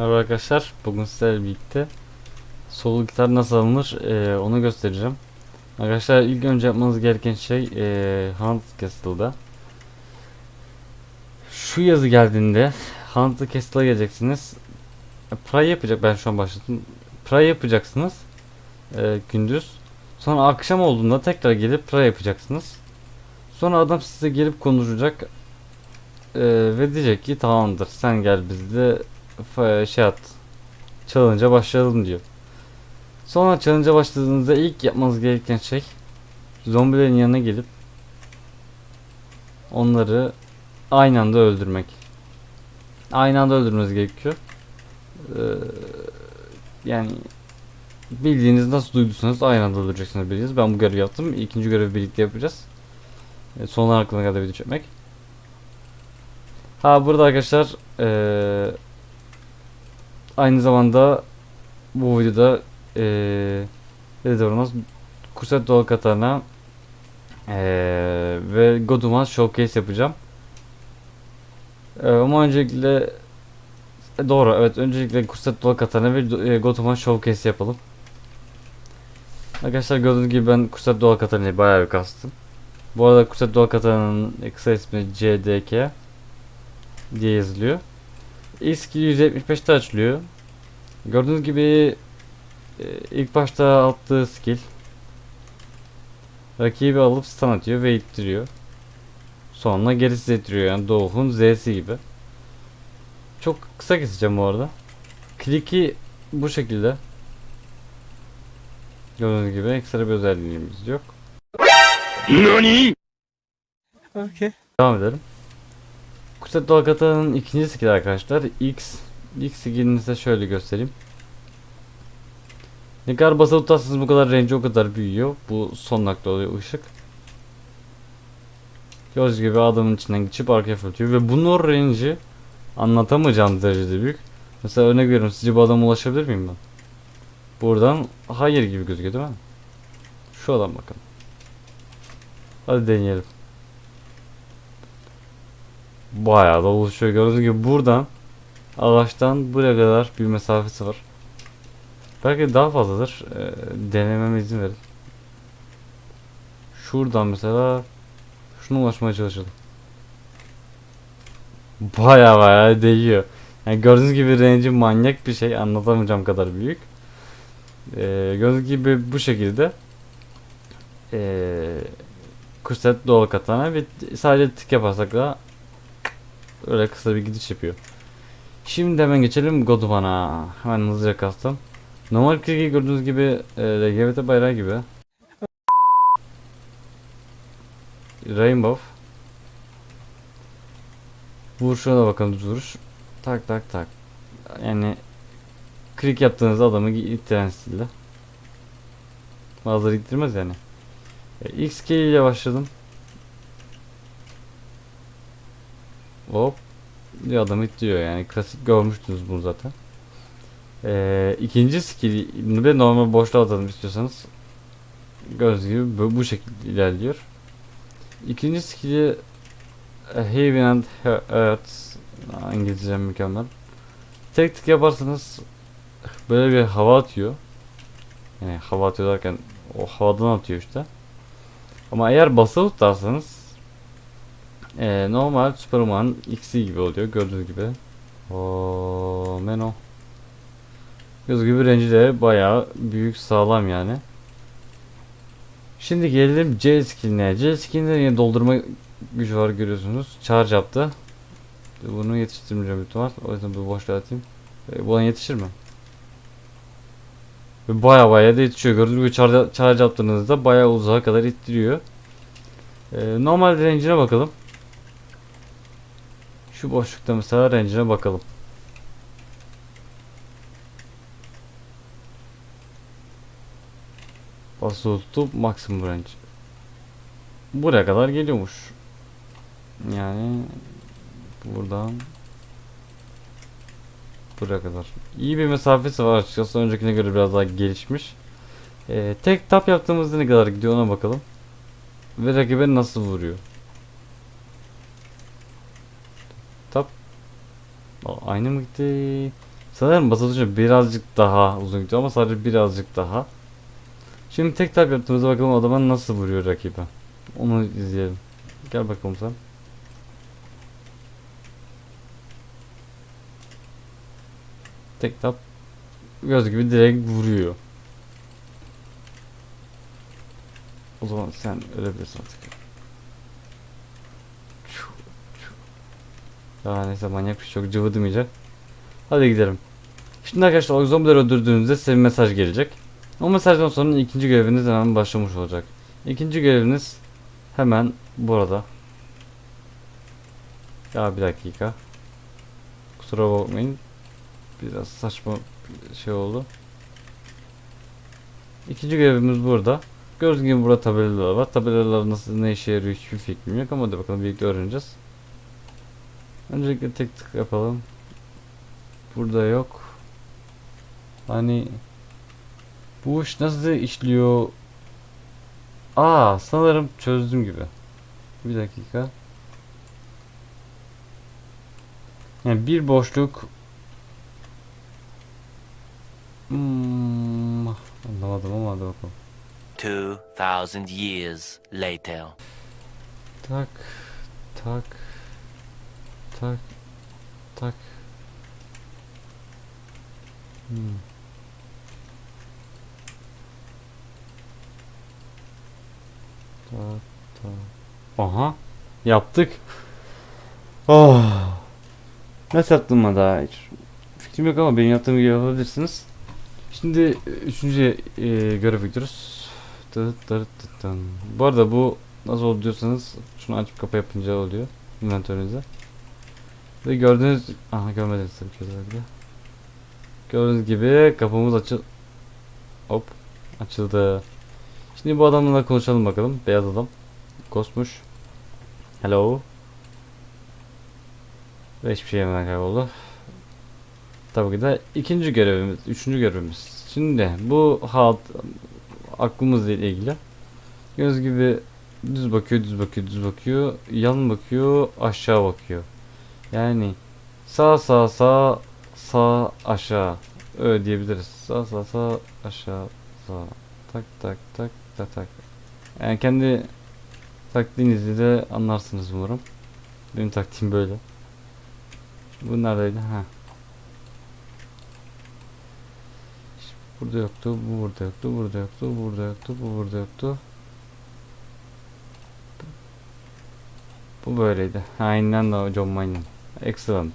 Merhaba arkadaşlar. Bugün sizlerle birlikte solo gitar nasıl alınır eee, onu göstereceğim. Arkadaşlar ilk önce yapmanız gereken şey eee Hunt Castle'da şu yazı geldiğinde Hunt Castle'a geleceksiniz. E, Pray yapacak ben şu an başladım. Pray yapacaksınız eee, gündüz. Sonra akşam olduğunda tekrar gelip pray yapacaksınız. Sonra adam size gelip konuşacak eee, ve diyecek ki tamamdır sen gel bizde şey at. Challenge'a başlayalım diyor. Sonra challenge'a başladığınızda ilk yapmanız gereken şey zombilerin yanına gelip onları aynı anda öldürmek. Aynı anda öldürmeniz gerekiyor. Ee, yani bildiğiniz nasıl duyduysanız aynı anda öldüreceksiniz bildiğiniz. Ben bu görevi yaptım. İkinci görevi birlikte yapacağız. E, sonuna aklına kadar video çekmek. Ha burada arkadaşlar eee aynı zamanda bu videoda eee ne diyoruz Kuset Doğal Katana eee ve Goduma Showcase yapacağım. Eee, ama öncelikle e, doğru evet öncelikle Kuset Doğal Katana ve e, Goduma Showcase yapalım. Arkadaşlar gördüğünüz gibi ben Kuset Doğal Katana'yı bayağı bir kastım. Bu arada Kuset Doğal Katana'nın kısa ismi CDK diye yazılıyor. Skill 175'te açılıyor. Gördüğünüz gibi e, ilk başta attığı skill rakibi alıp stun atıyor ve ittiriyor. Sonra gerisi ittiriyor yani Doğu'nun Z'si gibi. Çok kısa keseceğim bu arada. Kliki bu şekilde. Gördüğünüz gibi ekstra bir özelliğimiz yok. NANI Okay. Devam edelim. Kuset Dolgata'nın ikinci skill arkadaşlar. X X skillini size şöyle göstereyim. Ne kadar basılı tutarsanız bu kadar range o kadar büyüyor. Bu son nokta oluyor ışık. Gördüğünüz gibi adamın içinden geçip arkaya fırlatıyor ve bunun range'i anlatamayacağım derecede büyük. Mesela örnek veriyorum sizce bu adama ulaşabilir miyim ben? Buradan hayır gibi gözüküyor değil mi? Şu adam bakın. Hadi deneyelim. Bayağı da oluşuyor. Gördüğünüz gibi buradan ağaçtan buraya kadar bir mesafesi var. Belki daha fazladır. Ee, denememe izin verin. Şuradan mesela şuna ulaşmaya çalışalım. Bayağı bayağı değiyor. Yani gördüğünüz gibi range'i manyak bir şey. Anlatamayacağım kadar büyük. Ee, gördüğünüz gibi bu şekilde ee, Kuset doğal katana ve sadece tık yaparsak da öyle kısa bir gidiş yapıyor. Şimdi hemen geçelim Godwan'a. Hemen hızlıca kastım. Normal Krieg'i gördüğünüz gibi e, LGBT bayrağı gibi. Rainbow. Vuruşuna bakın düz vuruş. Tak tak tak. Yani krik yaptığınızda adamı ittiren stilde. Bazıları ittirmez yani. E, XK ile başladım. Hop. Bir adam itliyor yani. Klasik görmüştünüz bunu zaten. Ee, ikinci skill'i de normal boşluğa atalım istiyorsanız. Gördüğünüz gibi bu, bu şekilde ilerliyor. İkinci skill'i e, Heaven and Earth İngilizcem mükemmel. Tek tık yaparsanız böyle bir hava atıyor. Yani hava atıyor derken o havadan atıyor işte. Ama eğer basılı tutarsanız ee, normal Superman X'i gibi oluyor gördüğünüz gibi. O Meno. Gördüğünüz gibi range de bayağı büyük sağlam yani. Şimdi gelelim C skilline. C skillinde yine doldurma gücü var görüyorsunuz. Charge yaptı. Bunu yetiştirmeyeceğim ihtimal. O yüzden bu boşluğa atayım. Ee, bu an yetişir mi? Baya baya da yetişiyor. Gördüğünüz gibi charge, charge yaptığınızda baya uzağa kadar ittiriyor. Ee, normal range'ine bakalım. Şu boşlukta mesela range'ine bakalım. Basılı tutup maksimum range. Buraya kadar geliyormuş. Yani buradan buraya kadar. İyi bir mesafesi var açıkçası. Öncekine göre biraz daha gelişmiş. Ee, tek tap yaptığımızda ne kadar gidiyor ona bakalım. Ve rakibe nasıl vuruyor. Tap. Aa, Aynı mı gitti? Sanırım tuşu birazcık daha uzun gidiyor ama sadece birazcık daha. Şimdi tek tap yaptığımızda bakalım adama nasıl vuruyor rakibe. Onu izleyelim. Gel bakalım sen. Tek tap göz gibi direkt vuruyor. O zaman sen ölebilirsin artık. Ya neyse manyak bir şey çok cıvıdım iyice. Hadi gidelim. Şimdi arkadaşlar o zombileri öldürdüğünüzde size bir mesaj gelecek. O mesajdan sonra ikinci göreviniz hemen başlamış olacak. İkinci göreviniz hemen burada. Ya bir dakika. Kusura bakmayın. Biraz saçma bir şey oldu. İkinci görevimiz burada. Gördüğünüz gibi burada tabelalar var. Tabelalar nasıl ne işe yarıyor hiçbir fikrim yok ama hadi bakalım birlikte öğreneceğiz. Öncelikle tek tık yapalım. Burada yok. Hani bu iş nasıl işliyor? Aa sanırım çözdüm gibi. Bir dakika. Yani bir boşluk Hmm, anlamadım ama hadi bakalım. 2,000 years later. Tak tak tak tak. Hmm. Tak tak. Aha yaptık. Oh. Nasıl yaptım hiç fikrim yok ama benim yaptığım gibi yapabilirsiniz. Şimdi e, üçüncü e, görev gidiyoruz. Bu arada bu nasıl oldu diyorsanız şunu açıp kapa yapınca oluyor inventörünüzde. Ve gördüğünüz aha görmediniz tabii ki özellikle. Gördüğünüz gibi kapımız açıl hop açıldı. Şimdi bu adamla konuşalım bakalım. Beyaz adam. Kosmuş. Hello. Ve hiçbir şey yemeden kayboldu. Tabii ki de ikinci görevimiz, üçüncü görevimiz. Şimdi bu halt aklımızla ilgili. Göz gibi düz bakıyor, düz bakıyor, düz bakıyor, yan bakıyor, aşağı bakıyor. Yani sağ sağ sağ sağ aşağı öyle diyebiliriz. Sağ sağ sağ aşağı sağ tak tak tak tak tak. Yani kendi taktiğinizi de anlarsınız umarım. Benim taktiğim böyle. Bu neredeydi? Ha. Burada yoktu, bu burada yoktu, burada yoktu, burada yoktu, bu burada yoktu. Bu böyleydi. Aynen de John Mayne. Excellent.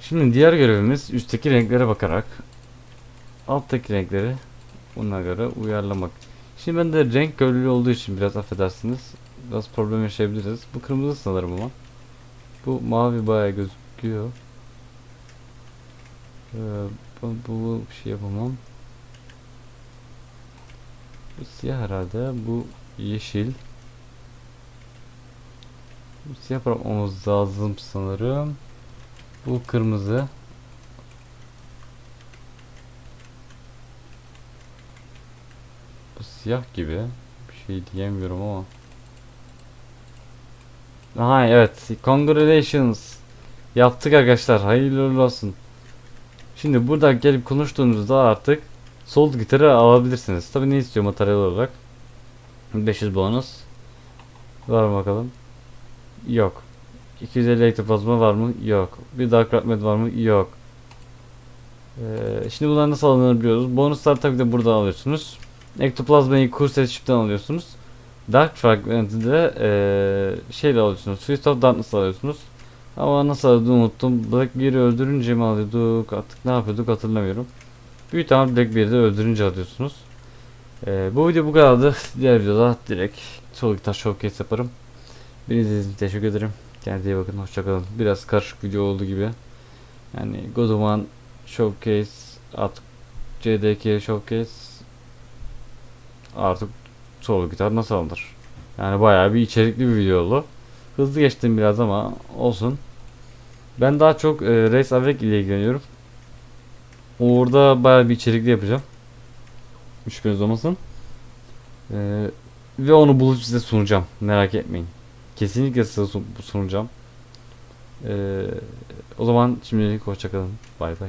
Şimdi diğer görevimiz üstteki renklere bakarak alttaki renkleri buna göre uyarlamak. Şimdi ben de renk körlüğü olduğu için biraz affedersiniz. Biraz problem yaşayabiliriz. Bu kırmızı sanırım ama. Bu mavi bayağı gözüküyor. Ee, bu, bu bir şey yapamam. Bu siyah herhalde. Bu yeşil. Siyah yapmamız lazım sanırım. Bu kırmızı. Bu siyah gibi. Bir şey diyemiyorum ama. Aha evet. Congratulations. Yaptık arkadaşlar. Hayırlı olsun. Şimdi burada gelip konuştuğunuzda artık sol gitarı alabilirsiniz. Tabii ne istiyor materyal olarak? 500 bonus. Var bakalım? Yok. 250 ektoplazma var mı? Yok. Bir Dark Fragment var mı? Yok. Ee, şimdi bunlar nasıl alınır biliyoruz. Bonuslar tabii de burada alıyorsunuz. Ektoplazmayı Curse Ship'ten alıyorsunuz. Dark Fragment'i de ee, şeyle alıyorsunuz. Fist of Darkness alıyorsunuz. Ama nasıl aldığını unuttum. Blackbeard'i öldürünce mi alıyorduk? Artık ne yapıyorduk hatırlamıyorum. Büyük ihtimal Blackbeard'i öldürünce alıyorsunuz. Ee, bu video bu kadardı. Diğer videoda direkt Solid Taş Showcase yaparım. Beni izlediğiniz için teşekkür ederim. Kendinize iyi bakın. Hoşçakalın. Biraz karışık video oldu gibi. Yani Godoman Showcase artık CDK Showcase artık solo gitar nasıl alınır? Yani bayağı bir içerikli bir video oldu. Hızlı geçtim biraz ama olsun. Ben daha çok e, Race Avec ile ilgileniyorum. Orada bayağı bir içerikli yapacağım. Şüpheniz olmasın. E, ve onu bulup size sunacağım. Merak etmeyin. Kesinlikle size sun- sunacağım. E, o zaman şimdilik hoşçakalın. Bay bay.